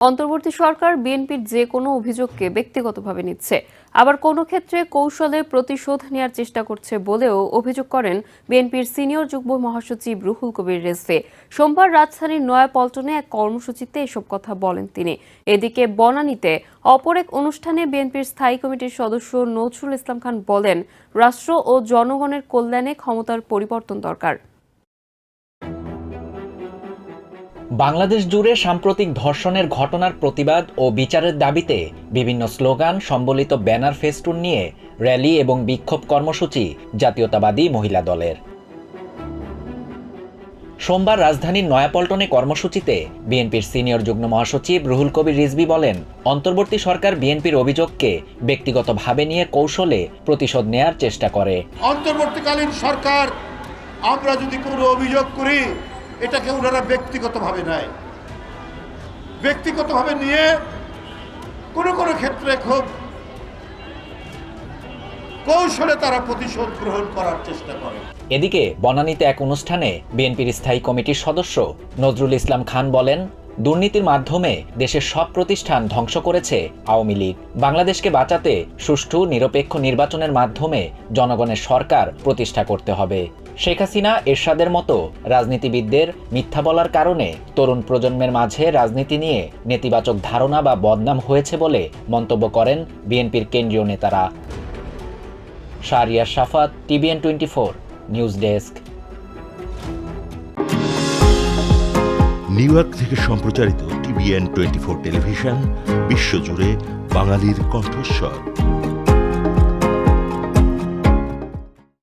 অন্তর্বর্তী সরকার বিএনপির যে কোনো অভিযোগকে ব্যক্তিগতভাবে নিচ্ছে। আবার কোনো ক্ষেত্রে কৌশলে প্রতিশোধ নেওয়ার চেষ্টা করছে বলেও অভিযোগ করেন বিএনপির সিনিয়র যুগ্ম মহাসচিব রুহুল কবির রেজভে। সোমবার রাজধানীর নয়াপল্টনে এক কর্মসূচিতে এসব কথা বলেন তিনি। এদিকে বনানীতে অপর এক অনুষ্ঠানে বিএনপির স্থায়ী কমিটির সদস্য নজরুল ইসলাম খান বলেন, রাষ্ট্র ও জনগণের কল্যাণে ক্ষমতার পরিবর্তন দরকার। বাংলাদেশ জুড়ে সাম্প্রতিক ধর্ষণের ঘটনার প্রতিবাদ ও বিচারের দাবিতে বিভিন্ন স্লোগান, সম্বলিত ব্যানার, ফেস্টুন নিয়ে র্যালি এবং বিক্ষোভ কর্মসূচি জাতীয়তাবাদী মহিলা দলের। সোমবার রাজধানীর নয়াপল্টনে কর্মসূচিতে বিএনপির সিনিয়র যুগ্ম মহাসচিব রুহুল কবির রিজভী বলেন, অন্তর্বর্তী সরকার বিএনপির অভিযোগকে ব্যক্তিগতভাবে নিয়ে কৌশলে প্রতিশোধ নেয়ার চেষ্টা করে। অন্তর্বর্তীকালীন সরকার, আমরা যদি কোনো অভিযোগ করি এটাকে ওনারা ব্যক্তিগতভাবে নেয়। ব্যক্তিগতভাবে নিয়ে কোনো কোনো ক্ষেত্রে খুব কৌশলে তারা প্রতিশোধ গ্রহণ করার চেষ্টা করে। এদিকে বনানীতে এক অনুষ্ঠানে বিএনপির স্থায়ী কমিটির সদস্য নজরুল ইসলাম খান বলেন, দুর্নীতির মাধ্যমে দেশের সব প্রতিষ্ঠান ধ্বংস করেছে আওয়ামী লীগ। বাংলাদেশকে বাঁচাতে সুষ্ঠু, নিরপেক্ষ নির্বাচনের মাধ্যমে জনগণের সরকার প্রতিষ্ঠা করতে হবে। শেখ হাসিনা এরশাদের মতো রাজনীতিবিদদের মিথ্যা বলার কারণে তরুণ প্রজন্মের মাঝে রাজনীতি নিয়ে নেতিবাচক ধারণা বা বদনাম হয়েছে বলে মন্তব্য করেন বিএনপির কেন্দ্রীয় নেতারা। Shahriar Shafat, TVN twenty four news desk. New York থেকে সম্প্রচারিত টিভিএন টোয়েন্টি ফোর টেলিভিশন, বিশ্বজুড়ে বাঙালির কণ্ঠস্বর।